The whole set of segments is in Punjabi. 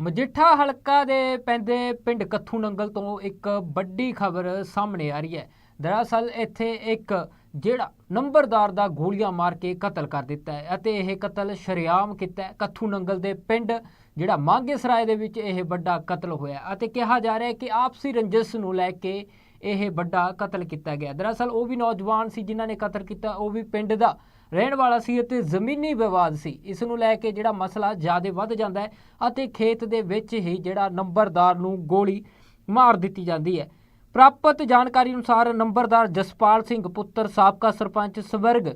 ਮਜੀਠਾ ਹਲਕਾ ਦੇ ਪੈਂਦੇ ਪਿੰਡ ਕੱਥੂ ਨੰਗਲ ਤੋਂ ਇੱਕ ਵੱਡੀ ਖਬਰ ਸਾਹਮਣੇ ਆ ਰਹੀ ਹੈ। ਦਰਅਸਲ ਇੱਥੇ ਇੱਕ ਜਿਹੜਾ ਨੰਬਰਦਾਰ ਦਾ ਗੋਲੀਆਂ ਮਾਰ ਕੇ ਕਤਲ ਕਰ ਦਿੱਤਾ ਹੈ ਅਤੇ ਇਹ ਕਤਲ ਸ਼ਰੇਆਮ ਕੀਤਾ ਹੈ। ਕੱਥੂ ਨੰਗਲ ਦੇ ਪਿੰਡ ਜਿਹੜਾ ਮਾਂਗੇ ਸਰਾਏ ਦੇ ਵਿੱਚ ਇਹ ਵੱਡਾ ਕਤਲ ਹੋਇਆ ਅਤੇ ਕਿਹਾ ਜਾ ਰਿਹਾ ਹੈ ਕਿ ਆਪਸੀ ਰੰਜਿਸ਼ ਨੂੰ ਲੈ ਕੇ ਇਹ ਵੱਡਾ ਕਤਲ ਕੀਤਾ ਗਿਆ। ਦਰਅਸਲ ਉਹ ਵੀ ਨੌਜਵਾਨ ਸੀ ਜਿਨ੍ਹਾਂ ਨੇ ਕਤਲ ਕੀਤਾ। ਉਹ ਵੀ ਪਿੰਡ ਦਾ ਰਹਿਣ ਵਾਲਾ ਸੀ ਅਤੇ ਜ਼ਮੀਨੀ ਵਿਵਾਦ ਸੀ। ਇਸ ਨੂੰ ਲੈ ਕੇ ਜਿਹੜਾ ਮਸਲਾ ਜ਼ਿਆਦਾ ਵੱਧ ਜਾਂਦਾ ਹੈ ਅਤੇ ਖੇਤ ਦੇ ਵਿੱਚ ਹੀ ਜਿਹੜਾ ਨੰਬਰਦਾਰ ਨੂੰ ਗੋਲੀ ਮਾਰ ਦਿੱਤੀ ਜਾਂਦੀ ਹੈ। ਪ੍ਰਾਪਤ ਜਾਣਕਾਰੀ ਅਨੁਸਾਰ ਨੰਬਰਦਾਰ ਜਸਪਾਲ ਸਿੰਘ, ਪੁੱਤਰ ਸਾਬਕਾ ਸਰਪੰਚ ਸਵਰਗ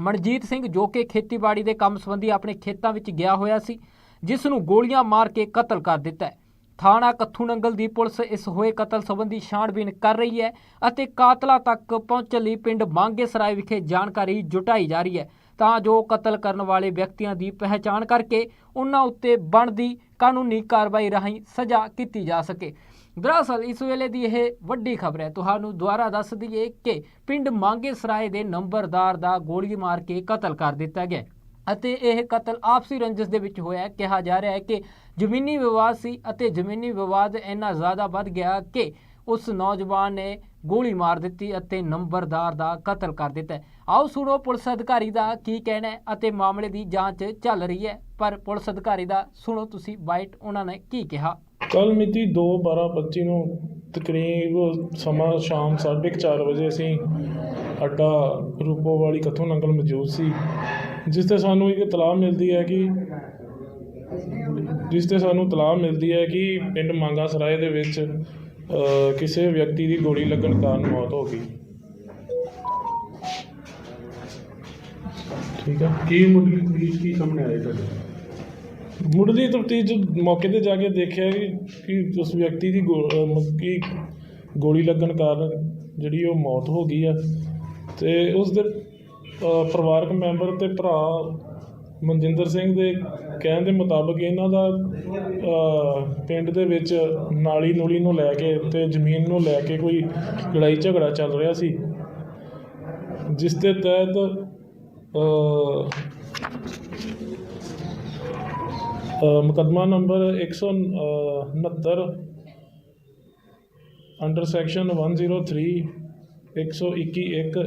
ਮਨਜੀਤ ਸਿੰਘ ਜੋ ਕਿ ਖੇਤੀਬਾੜੀ ਦੇ ਕੰਮ ਸੰਬੰਧੀ ਆਪਣੇ ਖੇਤਾਂ ਵਿੱਚ ਗਿਆ ਹੋਇਆ ਸੀ, ਜਿਸ ਨੂੰ ਗੋਲੀਆਂ ਮਾਰ ਕੇ ਕਤਲ ਕਰ ਦਿੱਤਾ ਹੈ। ਥਾਣਾ ਕੱਥੂ ਨੰਗਲ ਦੀ ਪੁਲਿਸ ਇਸ ਹੋਏ ਕਤਲ ਸੰਬੰਧੀ ਛਾਣਬੀਣ ਕਰ ਰਹੀ ਹੈ ਅਤੇ ਕਾਤਲਾ ਤੱਕ ਪਹੁੰਚਣ ਲਈ ਪਿੰਡ ਮਾਂਗੇ ਸਰਾਏ ਵਿਖੇ ਜਾਣਕਾਰੀ ਜੁਟਾਈ ਜਾ ਰਹੀ ਹੈ। ਤਾਂ ਜੋ ਕਤਲ ਕਰਨ ਵਾਲੇ ਵਿਅਕਤੀਆਂ ਦੀ ਪਹਿਚਾਣ ਕਰਕੇ ਉਹਨਾਂ ਉੱਤੇ ਬਣਦੀ ਕਾਨੂੰਨੀ ਕਾਰਵਾਈ ਰਾਹੀਂ ਸਜ਼ਾ ਕੀਤੀ ਜਾ ਸਕੇ। ਦਰਅਸਲ, ਇਸ ਵੇਲੇ ਦੀ ਇਹ ਵੱਡੀ ਖਬਰ ਹੈ। ਤੁਹਾਨੂੰ ਦੁਬਾਰਾ ਦੱਸ ਦਈਏ ਕਿ ਪਿੰਡ ਮਾਂਗੇ ਸਰਾਏ ਦੇ ਨੰਬਰਦਾਰ ਦਾ ਗੋਲੀ ਮਾਰ ਕੇ ਕਤਲ ਕਰ ਦਿੱਤਾ ਗਿਆ ਅਤੇ ਇਹ ਕਤਲ ਆਪਸੀ ਰੰਜਿਸ਼ ਦੇ ਵਿੱਚ ਹੋਇਆ ਕਿਹਾ ਜਾ ਰਿਹਾ ਹੈ ਕਿ ਜ਼ਮੀਨੀ ਵਿਵਾਦ ਸੀ ਅਤੇ ਜ਼ਮੀਨੀ ਵਿਵਾਦ ਇੰਨਾ ਜ਼ਿਆਦਾ ਵੱਧ ਗਿਆ ਕਿ ਉਸ ਨੌਜਵਾਨ ਨੇ ਗੋਲੀ ਮਾਰ ਦਿੱਤੀ ਅਤੇ ਨੰਬਰਦਾਰ ਦਾ ਕਤਲ ਕਰ ਦਿੱਤਾ ਆਓ ਸੁਣੋ ਪੁਲਿਸ ਅਧਿਕਾਰੀ ਦਾ ਕੀ ਕਹਿਣਾ ਹੈ ਅਤੇ ਮਾਮਲੇ ਦੀ ਜਾਂਚ ਚੱਲ ਰਹੀ ਹੈ। ਪਰ ਪੁਲਿਸ ਅਧਿਕਾਰੀ ਦਾ ਸੁਣੋ ਤੁਸੀਂ ਬਾਈਟ, ਉਹਨਾਂ ਨੇ ਕੀ ਕਿਹਾ? ਕੱਲ ਮਿਤੀ 2/12/25 ਨੂੰ ਤਕਰੀਬ ਸਮਾਂ ਸ਼ਾਮ 4:30 ਵਜੇ ਅਸੀਂ ਅੱਡਾ ਰੂਪੋ ਵਾਲੀ ਕਥੋਂ ਨੰਗਲ ਮੌਜੂਦ ਸੀ। ਜਿਸ ਤੇ ਸਾਨੂੰ ਇੱਕ ਇਤਲਾਹ ਮਿਲਦੀ ਹੈ ਕਿ ਜਿਸ ਤੇ ਸਾਨੂੰ ਇਤਲਾਹ ਮਿਲਦੀ ਹੈ ਕਿ ਪਿੰਡ ਮੰਗਾ ਸਰਾਏ ਦੇ ਵਿੱਚ ਅ, ਕਿਸੇ ਵਿਅਕਤੀ ਦੀ ਗੋਲੀ ਲੱਗਣ ਕਾਰਨ ਮੌਤ ਹੋ ਗਈ। ਠੀਕ ਹੈ ਕੀ ਮੁੱਢਲੀ ਪੁਲਿਸ ਕੀ ਸਾਹਮਣੇ ਆਇਆ ਤੁਹਾਡੇ? ਮੁੱਢਲੀ ਤਫਤੀਸ਼ ਮੌਕੇ ਤੇ ਜਾ ਕੇ ਦੇਖਿਆ ਕਿ ਕਿ ਉਸ ਵਿਅਕਤੀ ਦੀ ਗੋ- ਅਹ ਮਤਲਬ ਕਿ ਗੋਲੀ ਲੱਗਣ ਕਾਰਨ ਜਿਹੜੀ ਉਹ ਮੌਤ ਹੋ ਗਈ ਆ। ਤੇ ਉਸ ਦੇ ਪਰਿਵਾਰਕ ਮੈਂਬਰ ਅਤੇ ਭਰਾ ਮਨਜਿੰਦਰ ਸਿੰਘ ਦੇ ਕਹਿਣ ਦੇ ਮੁਤਾਬਕ ਇਹਨਾਂ ਦਾ ਪਿੰਡ ਦੇ ਵਿੱਚ ਨਾਲੀ ਨੂਲੀ ਨੂੰ ਲੈ ਕੇ ਤੇ ਜ਼ਮੀਨ ਨੂੰ ਲੈ ਕੇ ਕੋਈ ਲੜਾਈ ਝਗੜਾ ਚੱਲ ਰਿਹਾ ਸੀ ਜਿਸ ਦੇ ਤਹਿਤ ਅਹ ਅ, ਮੁਕੱਦਮਾ ਨੰਬਰ 169 ਅੰਡਰ ਸੈਕਸ਼ਨ 103 121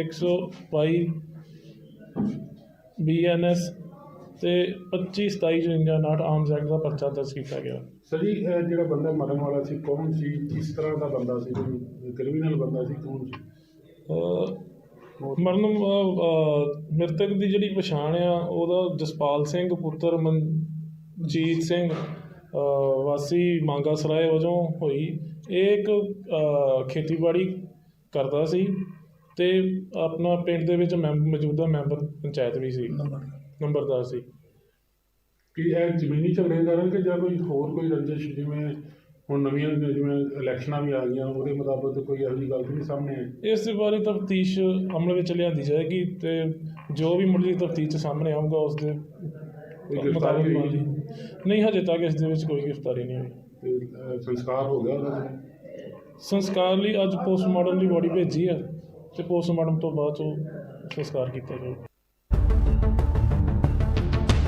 122 ਬੀਐਨਐਸ ਤੇ 25 27 59 ਆਰਮਸ ਐਕਟ ਦਾ ਪਰਚਾ ਦਰਜ ਕੀਤਾ ਗਿਆ। ਸਰ ਜੀ ਇਹ ਜਿਹੜਾ ਬੰਦਾ ਮਰਨ ਵਾਲਾ ਸੀ ਕੌਣ ਸੀ? ਕਿਸ ਤਰ੍ਹਾਂ ਦਾ ਬੰਦਾ ਸੀ? ਕ੍ਰਿਮੀਨਲ ਬੰਦਾ ਸੀ ਕੌਣ ਸੀ? ਮਰਨ ਅ, ਅ, ਮ੍ਰਿਤਕ ਦੀ ਜਿਹੜੀ ਪਛਾਣ ਆ ਉਹਦਾ ਜਸਪਾਲ ਸਿੰਘ ਪੁੱਤਰ ਮਨਜੀਤ ਸਿੰਘ ਵਾਸੀ ਮਾਂਗਾ ਸਰਾਏ ਵਜੋਂ ਹੋਈ। ਇਹ ਇੱਕ ਖੇਤੀਬਾੜੀ ਕਰਦਾ ਸੀ। ਤੇ ਆਪਣਾ ਪਿੰਡ ਦੇ ਵਿੱਚ ਮੈਂਬ- ਮੌਜੂਦਾ ਮੈਂਬਰ ਪੰਚਾਇਤ ਵੀ ਸੀ। ਨੰਬਰਦਾਰ। ਸੀ। ਕਿ ਇਹ ਜ਼ਮੀਨੀ ਝਗੜੇ ਕਾਰਨ ਕਿ ਜਾਂ ਕੋਈ ਹੋਰ ਕੋਈ ਰੰਜਿਸ਼ ਜਿਵੇਂ ਹੁਣ ਨਵੀਆਂ ਜਿਵੇਂ ਇਲੈਕਸ਼ਨਾਂ ਵੀ ਆ ਗਈਆਂ ਉਹਦੇ ਮੁਤਾਬਕ ਕੋਈ ਇਹੋ ਜਿਹੀ ਗੱਲ ਨਹੀਂ ਸਾਹਮਣੇ ਆਈ? ਇਸ ਦੇ ਬਾਰੇ ਤਫਤੀਸ਼ ਅਮਲ ਵਿੱਚ ਲਿਆਂਦੀ ਜਾਏਗੀ ਤੇ ਜੋ ਵੀ ਮੁੱਢਲੀ ਤਫਤੀਸ਼ ਸਾਹਮਣੇ ਆਊਗਾ ਉਸ ਦੇ ਗ੍ਰਿਫਤਾਰੀ ਨਹੀਂ ਹਜੇ ਤੱਕ ਇਸ ਦੇ ਵਿੱਚ ਕੋਈ ਗ੍ਰਿਫਤਾਰੀ ਨਹੀਂ ਹੋਈ। ਸੰਸਕਾਰ ਹੋ ਗਿਆ ਉਹਦਾ? ਸੰਸਕਾਰ ਲਈ ਅੱਜ ਪੋਸਟਮਾਰਟਮ ਦੀ ਬੋਡੀ ਭੇਜੀ ਹੈ ਤੇ ਪੋਸਟਮਾਰਟਮ ਤੋਂ ਬਾਅਦ ਉਹ ਸੰਸਕਾਰ ਕੀਤਾ ਜਾਊਗਾ